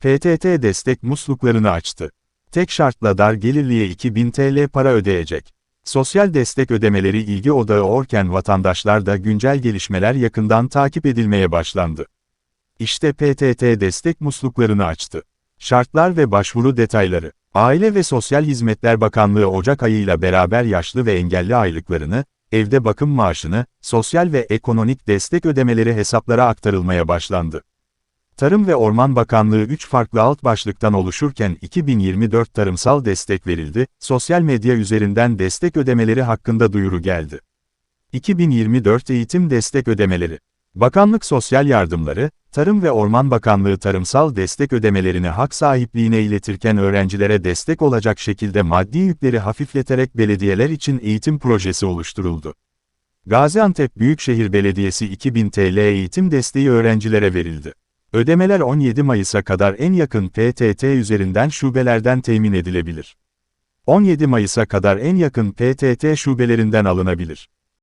PTT destek musluklarını açtı. Tek şartla dar gelirliye 2000 TL para ödeyecek. Sosyal destek ödemeleri ilgi odağı orken vatandaşlar güncel gelişmeler yakından takip edilmeye başlandı. İşte PTT destek musluklarını açtı. Şartlar ve başvuru detayları. Aile ve Sosyal Hizmetler Bakanlığı Ocak ayıyla beraber yaşlı ve engelli aylıklarını, evde bakım maaşını, sosyal ve ekonomik destek ödemeleri hesaplara aktarılmaya başlandı. Tarım ve Orman Bakanlığı 3 farklı alt başlıktan oluşurken 2024 tarımsal destek verildi, sosyal medya üzerinden destek ödemeleri hakkında duyuru geldi. 2024 eğitim destek ödemeleri. Bakanlık Sosyal Yardımları, Tarım ve Orman Bakanlığı tarımsal destek ödemelerini hak sahipliğine iletirken öğrencilere destek olacak şekilde maddi yükleri hafifleterek belediyeler için eğitim projesi oluşturuldu. Gaziantep Büyükşehir Belediyesi 2000 TL eğitim desteği öğrencilere verildi. Ödemeler 17 Mayıs'a kadar en yakın PTT üzerinden şubelerden temin edilebilir. 17 Mayıs'a kadar en yakın PTT şubelerinden alınabilir.